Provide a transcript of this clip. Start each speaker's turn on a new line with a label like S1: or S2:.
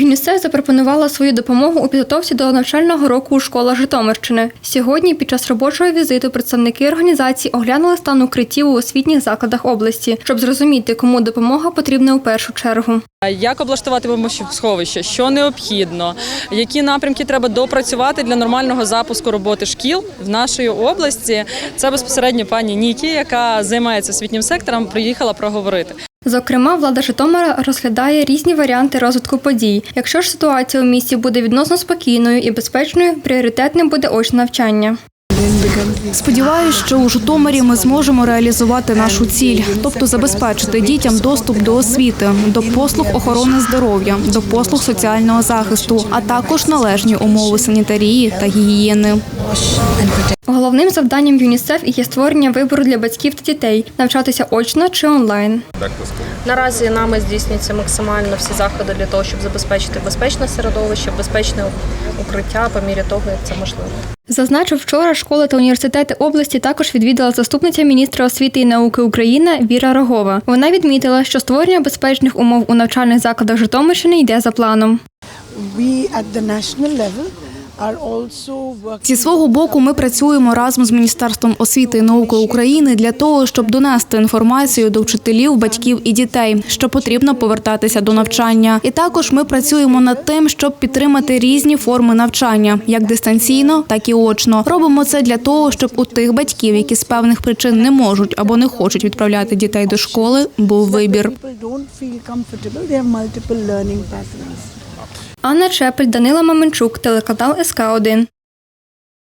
S1: ЮНІСЕФ запропонувала свою допомогу у підготовці до навчального року у школах Житомирщини. Сьогодні, під час робочого візиту, представники організації оглянули стан укриттів у освітніх закладах області, щоб зрозуміти, кому допомога потрібна у першу чергу.
S2: Як облаштувати бомбосховище, що необхідно, які напрямки треба допрацювати для нормального запуску роботи шкіл в нашій області. Це безпосередньо пані Нікі, яка займається освітнім сектором, приїхала проговорити.
S1: Зокрема, влада Житомира розглядає різні варіанти розвитку подій. Якщо ж ситуація у місті буде відносно спокійною і безпечною, пріоритетним буде очне навчання.
S3: Сподіваюсь, що у Житомирі ми зможемо реалізувати нашу ціль, тобто забезпечити дітям доступ до освіти, до послуг охорони здоров'я, до послуг соціального захисту, а також належні умови санітарії та гігієни.
S1: Головним завданням ЮНІСЕФ є створення вибору для батьків та дітей навчатися очно чи онлайн.
S4: Наразі нами здійснюються максимально всі заходи для того, щоб забезпечити безпечне середовище, безпечне укриття по мірі того, як це можливо.
S1: Зазначив, вчора школи та університети області також відвідала заступниця міністра освіти і науки України Віра Рогова. Вона відмітила, що створення безпечних умов у навчальних закладах Житомирщини йде за планом.
S5: we at the national level
S3: Зі свого боку, ми працюємо разом з Міністерством освіти і науки України для того, щоб донести інформацію до вчителів, батьків і дітей, що потрібно повертатися до навчання. І також ми працюємо над тим, щоб підтримати різні форми навчання, як дистанційно, так і очно. Робимо це для того, щоб у тих батьків, які з певних причин не можуть або не хочуть відправляти дітей до школи, був вибір.
S1: Анна Чепель, Данила Маменчук, телеканал СК 1